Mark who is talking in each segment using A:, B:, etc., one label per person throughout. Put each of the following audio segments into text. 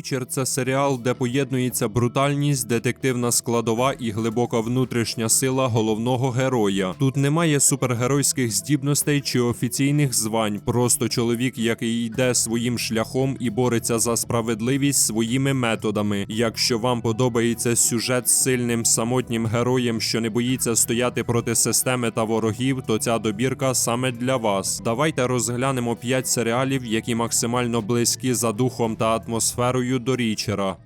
A: Річер це серіал, де поєднується брутальність, детективна складова і глибока внутрішня сила головного героя. Тут немає супергеройських здібностей чи офіційних звань, просто чоловік, який йде своїм шляхом і бореться за справедливість своїми методами. Якщо вам подобається сюжет з сильним самотнім героєм, що не боїться стояти проти системи та ворогів, то ця добірка саме для вас. Давайте розглянемо 5 серіалів, які максимально близькі за духом та атмосферою до Річера.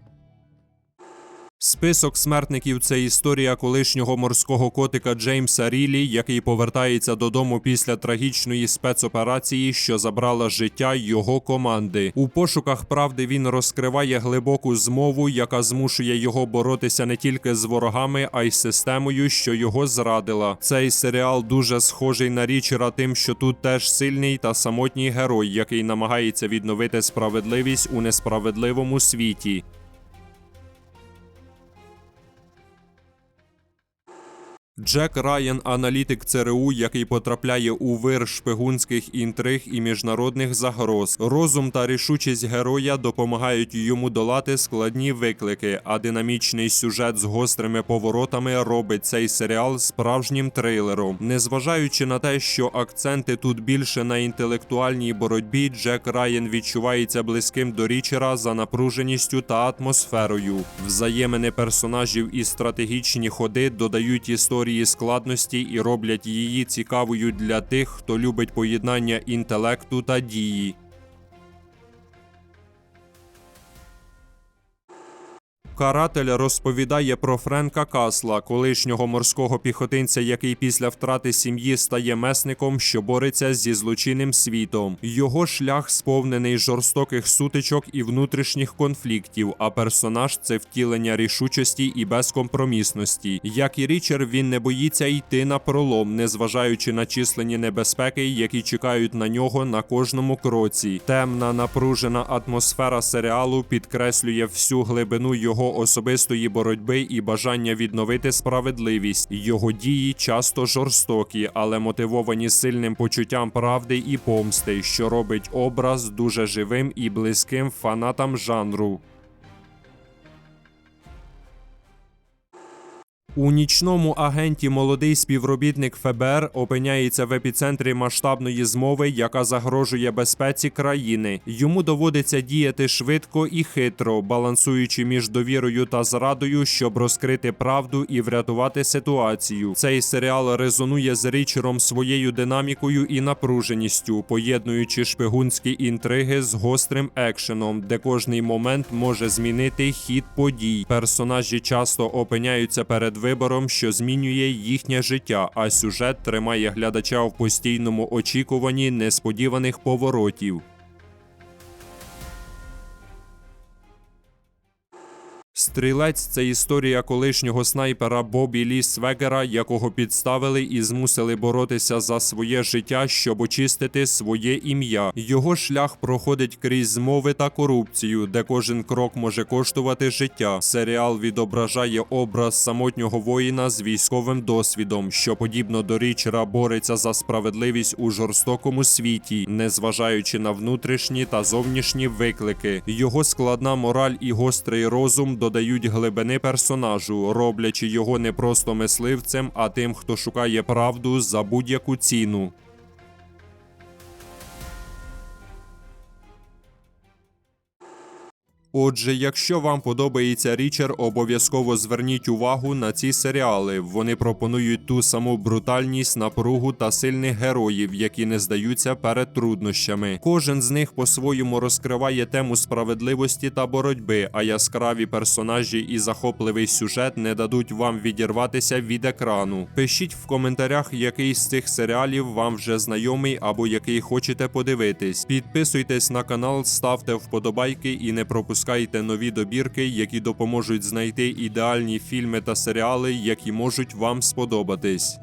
A: Список смертників це історія колишнього морського котика Джеймса Рілі, який повертається додому після трагічної спецоперації, що забрала життя його команди. У пошуках правди він розкриває глибоку змову, яка змушує його боротися не тільки з ворогами, а й системою, що його зрадила. Цей серіал дуже схожий на Річера, тим, що тут теж сильний та самотній герой, який намагається відновити справедливість у несправедливому світі. Джек Райан, аналітик ЦРУ, який потрапляє у вир шпигунських інтриг і міжнародних загроз. Розум та рішучість героя допомагають йому долати складні виклики, а динамічний сюжет з гострими поворотами робить цей серіал справжнім трилером. Незважаючи на те, що акценти тут більше на інтелектуальній боротьбі, Джек Райан відчувається близьким до Річера за напруженістю та атмосферою. Взаємини персонажів і стратегічні ходи додають історії складності і роблять її цікавою для тих, хто любить поєднання інтелекту та дії. Каратель розповідає про Френка Касла, колишнього морського піхотинця, який після втрати сім'ї стає месником, що бореться зі злочинним світом. Його шлях сповнений жорстоких сутичок і внутрішніх конфліктів. А персонаж це втілення рішучості і безкомпромісності. Як і Річер, він не боїться йти на пролом, незважаючи на численні небезпеки, які чекають на нього на кожному кроці. Темна напружена атмосфера серіалу підкреслює всю глибину його особистої боротьби і бажання відновити справедливість. Його дії часто жорстокі, але мотивовані сильним почуттям правди і помсти, що робить образ дуже живим і близьким фанатам жанру. У нічному агенті молодий співробітник ФБР опиняється в епіцентрі масштабної змови, яка загрожує безпеці країни. Йому доводиться діяти швидко і хитро, балансуючи між довірою та зрадою, щоб розкрити правду і врятувати ситуацію. Цей серіал резонує з Річером своєю динамікою і напруженістю, поєднуючи шпигунські інтриги з гострим екшеном, де кожний момент може змінити хід подій. Персонажі часто опиняються перед вибором, що змінює їхнє життя, а сюжет тримає глядача в постійному очікуванні несподіваних поворотів. Стрілець це історія колишнього снайпера Бобі Лі Свегера, якого підставили і змусили боротися за своє життя, щоб очистити своє ім'я. Його шлях проходить крізь змови та корупцію, де кожен крок може коштувати життя. Серіал відображає образ самотнього воїна з військовим досвідом, що подібно до Річера бореться за справедливість у жорстокому світі, незважаючи на внутрішні та зовнішні виклики. Його складна мораль і гострий розум додають глибини персонажу, роблячи його не просто мисливцем, а тим, хто шукає правду за будь-яку ціну. Отже, якщо вам подобається Річер, обов'язково зверніть увагу на ці серіали. Вони пропонують ту саму брутальність, напругу та сильних героїв, які не здаються перед труднощами. Кожен з них по-своєму розкриває тему справедливості та боротьби, а яскраві персонажі і захопливий сюжет не дадуть вам відірватися від екрану. Пишіть в коментарях, який з цих серіалів вам вже знайомий або який хочете подивитись. Підписуйтесь на канал, ставте вподобайки і не пропускайте нові добірки, які допоможуть знайти ідеальні фільми та серіали, які можуть вам сподобатись.